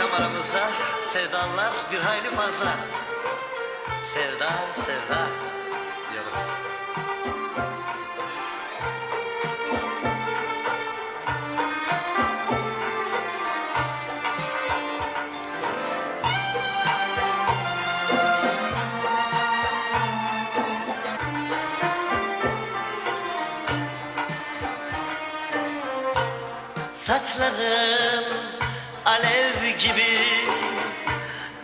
Aramızda sevdalılar bir hayli fazla. Sevda, sevda diyoruz. Saçların alev gibi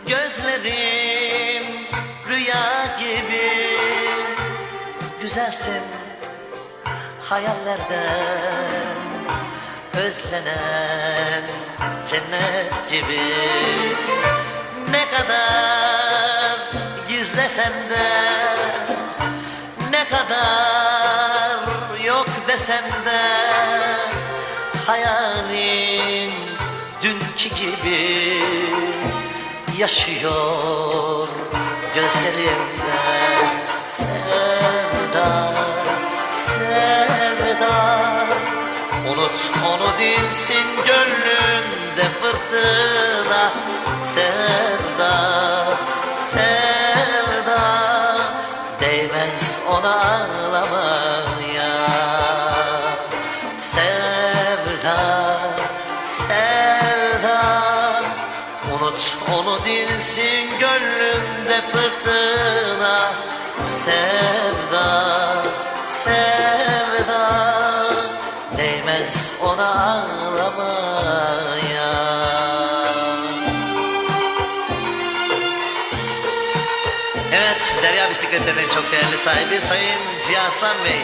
Gözlerim rüya gibi. Güzelsin hayallerden Özlenen cennet gibi. Ne kadar gizlesem de Ne kadar yok desem de Hayalin dünkü gibi yaşıyor gözlerimde. Sevda, sevda. Unut onu dinsin gönlünde fırtına. Sevda, sevda. Değmez ona ağlamaya. Sevda, sevda Onu dinsin gönlünde fırtına. Sevda, sevda. Değmez ona ağlamaya. Evet, Derya Bisikletleri'nin çok değerli sahibi Sayın Ziya Hasan Bey